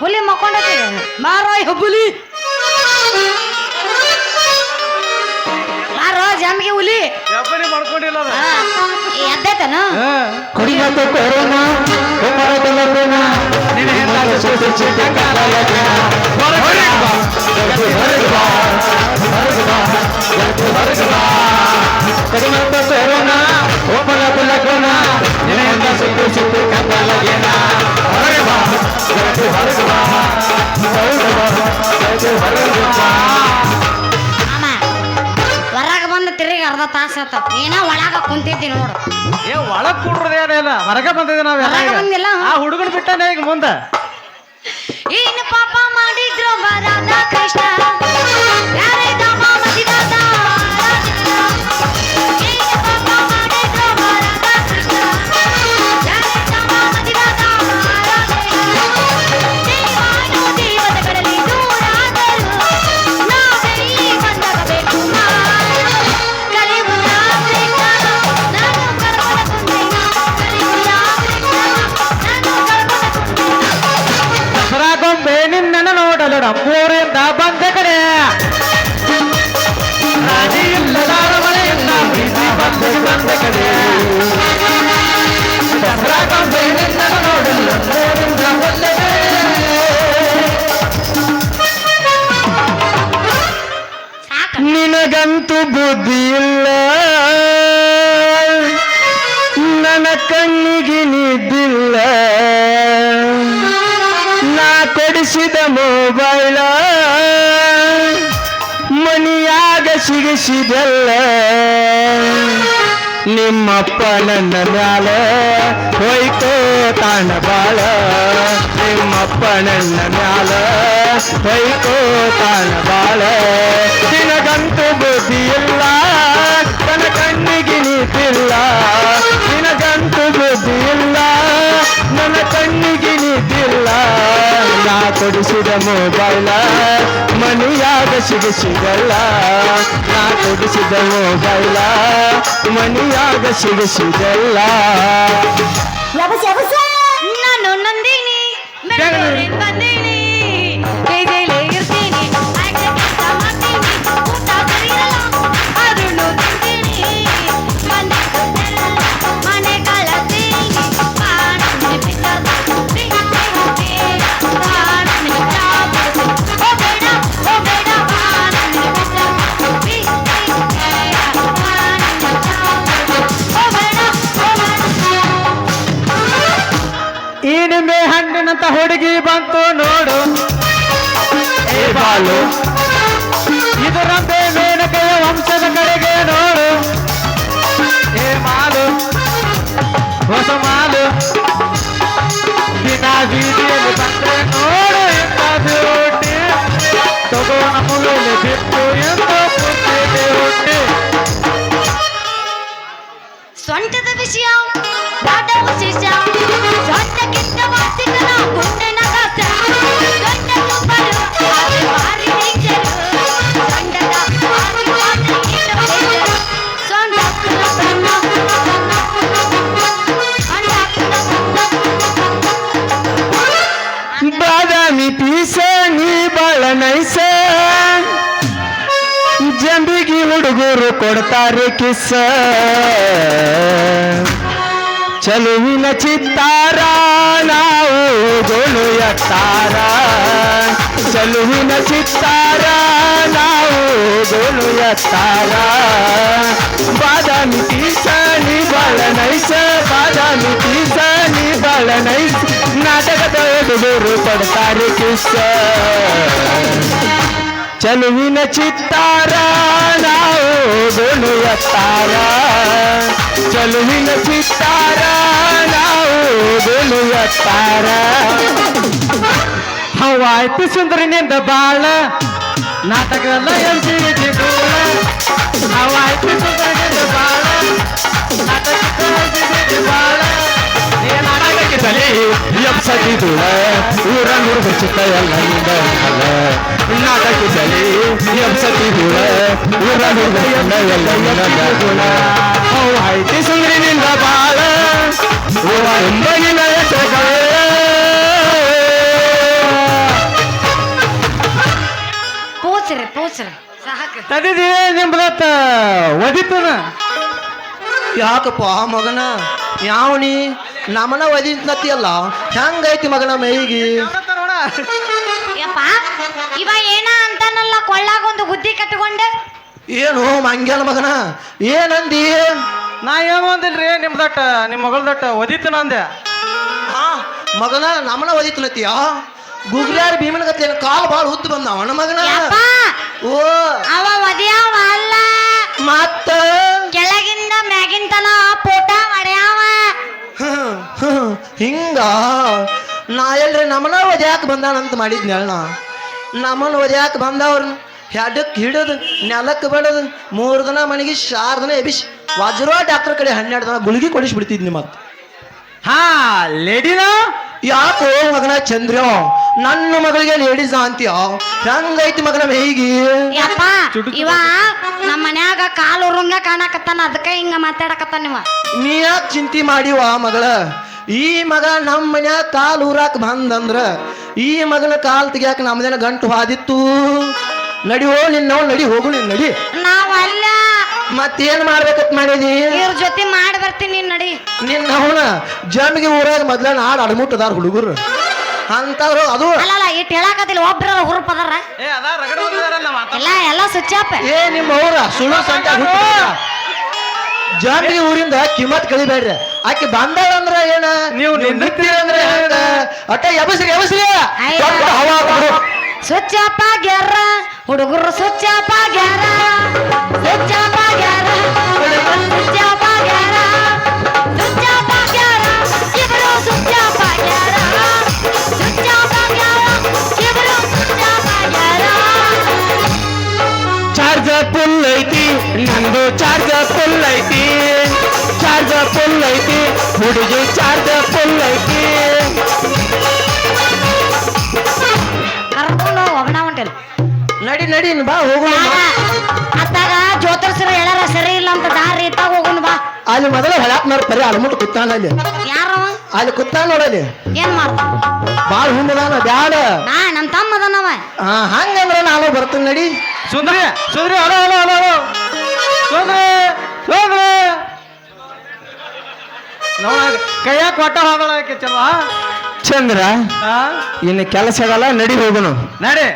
ಹುಲಿ ಮಕ್ಕೊಂಡೈತಿ ಮಾರಾಯ್ ಹುಲಿ. ಮಾರೋ ಜಮ್ಗೆ ಹುಲಿ. ಮಾಡ್ಕೊಂಡಿಲ್ಲ ಅದ. ಎದ್ದೈತನ ಕುಡಿಯಲು ಕೊರೋನಾ. ಕಡಿಮೆ ಕೊರೋನಾ ಕುಲ ಗುಣ ನಿನ್ನೆಯಿಂದ ಸುತ್ತು ಸುತ್ತು ಹೊರಗೆ ಬಂದು ತಿರುಗಿ ಅರ್ಧ ತಾಸು ಆತ ಏನ ಒಳಗ ಕುಂತಿದ್ದಿ ನೋಡು. ಏ ಒಳಗ್ ಕೂಡ್ರದೇನಿಲ್ಲ ಹೊರಗೆ ಬಂದಿದ್ದೆ ಹೊರಗೆ ನಾವೆಲ್ಲ ಬಂದಿಲ್ಲ? ಆ ಹುಡುಗನ್ ಬಿಟ್ಟನೇ ಈಗ ಮುಂದೆ. ಏನು ಪಾಪ ಮಾಡಿದ್ರು ಬರದ ಕೃಷ್ಣ. ನಿನ್ನನ್ನು ಮೂರಿಂದ ಬಂದ ಕಡೆ. ಬಂದು ನಿನಗಂತೂ ಬುದ್ಧಿ ನಿಮ್ಮಪ್ಪನ ನಿಮ್ಮಪ್ಪ ನನ್ನ ಮ್ಯಾಲ ಹೋಯ್ತೋ ತಾಣ ಬಾಳ. ನಿಮ್ಮಪ್ಪ ನನ್ನ ಮ್ಯಾಲ ಹೋಯ್ತು ತಾಣ ಬಾಳ. ನಿನಗಂತೂ ಬುದ್ಧಿಯಿಲ್ಲ, ತನ್ನ ಕಣ್ಣಿಗೆ ನೀತಿಲ್ಲ. ನಾ ಕೊಡಿಸಿದ ಮೊಬೈಲ ಮನಿಯಾಗ ಸಿಗಿಸಿದಲ್ಲ ನಾ ಕೊಡಿಸಿದ ಮೊಬೈಲ ಮನಿಯಾಗ ಸಿಗಿಸಿದಲ್ಲ ನಾನು ನಂದಿನಿ ಬೆಂಗಳೂರಿಂದ ಹುಡುಗಿ ಬಂತು ನೋಡು. ಏ ಬಾಲು ಇದರಂತೆ ಮೇನಕೆಯ ವಂಶದ ಕಡೆಗೆ ನೋಡು. ಏ ಮಾಲು, ಹೊಸ ಮಾಲು, ದಿನ ಬೀದಿಯಲ್ಲಿ ಬಂದ್ರೆ ನೋಡು ಎಂತ ಹುಟ್ಟಿ. ತಗೋ ನಮ್ಮಲ್ಲಿ ಬಿಟ್ಟು ಎಂದು ಪುಟ್ಟಿಗೆ ಹುಟ್ಟಿ. ವಿಷಯ ದೊಡ್ಡ ಶಿಷ್ಯ ಹುಡುಗರು ಕೊಡ್ತಾರೆ ಕಿಸ್ಸ. ಚಲುವಿನ ಚಿತ್ತಾರ, ನಾವು ಗೋಲು ತಾರ. ಚಲುವಿನ ಚಿತ್ತಾರ, ನಾವು ಗೋಲು ತಾರ. ಬಾದಾಮಿ ತೀಸಣಿ ಬಾಳ ನೈಸ, ಬಾದಾಮಿ ತೀಸಣಿ ಬಾಳ ನೈಸ್. ನಾಟಕದ ಹುಡುಗರು ಕೊಡ್ತಾರೆ ಕಿಸ್ಸ. ಚಲುವಿನ ಚಿತ್ತಾರ, ನಾವು ಗೋಲು ತಾರ. ಚಲುವಿನ ಚಿತ್ತಾರ ನಾವು ಗೋಲು ತಾರ. ಹವಾಯ್ತು ಸುಂದರಿನಿಂದ ಬಾಳ. ನಾಟಕದಲ್ಲ ಗೋಳ ಹವಾಯ್ತು ಸುಂದರಿನಿಂದ ಬಾಳ. கதிதுள ஊரங்கூர் வச்சுத்தையல்ல இந்த நாடகி சரி எம் சதிதுள ஊரங்கூர் வச்சுத்தையல்ல இந்த கதிதுள ஓ ஐட்டி சுந்தரி நின்ற பால ஓ அம்பனி நயத்த கால ಪೋಚರ ಪೋಚರ ತದಿದೆ ನಿಂಬದತ್ತ ಒದಿತನ ಯಾಕಪ್ಪ ಮಗನ ಯಾವನಿ ನಮನ ಒದಿಂತತಿಯಲ್ಲ ಹೆಂಗೈತಿ ಮಗನ ಮೈಗಿ ಯಪ್ಪ ಇವ ಏನ ಅಂತಾನಲ್ಲ ಕೊಳ್ಳಾಗೊಂದು ಬುದ್ಧಿ ಕಟ್ಕೊಂಡೆ ಏನು ಮಂಗ್ಯಾನ ಮಗನ? ಏನಂದಿ? ನಾ ಏನು ಅಂದಿಲ್ರಿ ನಿಮ್ದಟ್ಟ ನಿಮ್ಮ ಮಗಳದಟ್ಟ ಒದಿತನ ಅಂದೆ. ಆ ಮಗನ ನಮನ ಒದಿತ್ಲತಿಯ ಗುಗ್ಲಾರ ಭೀಮನ ಗತ್ಲೇನ ಕಾಲು ಭಾಳ ಉದ್ದು ಬಂದವನ ಮಗನ? ಯಪ್ಪ ಓ. ಅವ ಒದಿಯಾವ ಅಲ್ಲ. ಮತ್ತ? ಹಿಂಗ? ನಾ ಎಲ್ರಿ ನಮನ ಒದ್ಯಾಕ ಬಂದಾನಂತ ಮಾಡಿದ್ನಿ ನಮನ ಒದ್ಯಾಕ ಬಂದವ್ರನ್ನ ಹೆಡಕ್ ಹಿಡಿದು ನೆಲಕ್ಕೆ ಬಡದು ಮೂರು ದಿನ ಮನೆಗೆ ಶಾರ್ ದಿನ ಎಬಿಸಿ ವಜ್ರ ಡಾಕ್ಟರ್ ಕಡೆ ಹನ್ನೆರಡು ದಿನ ಗುಳಿಗೆ ಕೊಡಿಸ್ಬಿಡ್ತಿದ್ನಿ ಮತ್ತೆ. ಹಾ ಲೇಡಿನ? ಯಾಕೋ ಮಗನ ಚಂದ್ರ ನನ್ನ ಮಗಳಿಗೆ ಲೇಡೀಸ್ ಅಂತೀಯ? ಹೆಂಗೈತಿ ಮಗನ ಹೇಗಿ ಯಪ್ಪ ಇವ ನಮ್ಮ ಮನ್ಯಾಗ ಕಾಲು ಉರುಂಗ ಕಾಣಕತ್ತಾನ ಅದಕ್ಕೆ ಹಿಂಗ ಮಾತಾಡಕತ್ತಾನ ನೀ ಯಾಕೆ ಚಿಂತೆ ಮಾಡಿವ ಮಗಳ? ಈ ಮಗ ನಮ್ಮ ಮನ್ಯಾಗ ಕಾಲು ಊರಾಕ ಬಂದಂದ್ರ ಈ ಮಗನ ಕಾಲ್ ತೆಗಿಯಾಕ ನಮ್ದೇನ ಗಂಟು ಹಾದಿತ್ತು. ನಡಿ ಹೋ ನಿನ್ನ ನಡಿ ಹೋಗು ನಿನ್ ನಡಿ. ನಾವಲ್ಲ ಮತ್ತೇನ್ ಮಾಡ್ಬೇಕಂತ ಮಾಡಿದಿ? ಇವ್ರ ಜೊತೆ ಮಾಡಿ ಬರ್ತೀನಿ ನಡಿ. ನಿನ್ನ ಅವನ ಜಮಿಗೆ ಊರಾಗ ಮೊದ್ಲ ನಾಡ್ ಅಡಮುಟ್ಟದಾರ ಹುಡುಗರು. ಅಂತವ್ರು ಅದು. ಅಲ್ಲಲ್ಲ ಇಟ್ ಹೇಳಕತ್ತಿಲ್ಲ ಒಬ್ರ ಹುರುಪದಾರ ಏ ಅದ ರಗಡ ಓದಿದಾರಲ್ಲ ಮಾತ ಎಲ್ಲ ಎಲ್ಲ ಸುಚ್ಚಾಪ ಏ ನಿಮ್ಮ ಅವ್ರ ಸುಳ್ಳು ಸಂತ ಜಾಮಿ ಊರಿಂದ ಕಿಮ್ಮತ್ ಕಳಿಬೇಡ್ರಿ. ಆಕಿ ಬಂದಾಳ ಅಂದ್ರ ಏನ ನೀವು ನಿಂದಿರ್ತೀರಿ ಅಂದ್ರೆ ಹೆಂಗ? ಅಟ್ಟ ಎಬಸ್ರಿ ಎಬಸ್ರಿ ಅಯ್ಯ. ದೊಡ್ಡ ಹವಾ ಕೊಡು. ಸುಚ್ಚಪ್ಪ ಗ್ಯಾರ ಹುಡುಗರು ಸುಚ್ಚಪ್ಪ ಗ್ಯಾರ ಸುಚ್ಚಪ್ಪ ಗ್ಯಾರ ಹುಡುಗರು ಸುಚ್ಚಪ್ಪ ಗ್ಯಾರ ಸುಚ್ಚಪ್ಪ ಗ್ಯಾರ ಇಬ್ರು ಸುಚ್ಚಪ್ಪ ಗ್ಯಾರ ಸುಚ್ಚಪ್ಪ ಗ್ಯಾರ ಇಬ್ರು ಸುಚ್ಚಪ್ಪ ಗ್ಯಾರ ಚಾರ್ಜರ್ ಫುಲ್ ಐತಿ ನಂದು ಚಾರ್ಜರ್ ಫುಲ್ ಐತಿ ಚಾರ್ಜರ್ ಫುಲ್ ಐತಿ ಹುಡುಗಿ ಚಾರ್ಜರ್ ಫುಲ್ ಐತಿ ಕರ್ಕೊಂಡು ಒಬ್ಬನ ಹೊಂಟಿಲ್ಲ ನಡಿ ನಡಿ ಬಾ ಹೋಗೋಣ ಅತ್ತಾಗ ಜ್ಯೋತಿಷ್ಯರು ಹೇಳಾರ ಸರಿ ಇಲ್ಲ ಅಂತ ದಾರಿ ಇತ್ತಾಗ ಹೋಗುನ್ ಬಾ ಅಲ್ಲಿ ಮೊದಲ ಹೊಳಾಕ್ನವ್ರ ಬರೀ ಅಳಮುಟ್ಟು ಕುತ್ತಾನ ಅಲ್ಲಿ ಯಾರವ ಅಲ್ಲಿ ಕುತ್ತಾನ ನೋಡಲ್ಲಿ ಏನ್ ಮಾಡ್ತ ಬಾಳ ಹುಣ್ಣದಾನ ಬ್ಯಾಡ ನಾ ನಮ್ಮ ತಮ್ಮ ಅದನವ ಹಾ ಹಂಗಂದ್ರ ನಾನು ಬರ್ತೀನಿ ನಡಿ ಸುಂದ್ರಿ ಸುಂದ್ರಿ ಹಲೋ ಹಲೋ ಹಲೋ ಕೊಟ್ಟ ಹೋದಳ ಚಂದ್ರ? ಇನ್ನು ಕೆಲಸ ಆಗಲ್ಲ ನಡಿ ಹೋಗೋಣ ನಡಿ.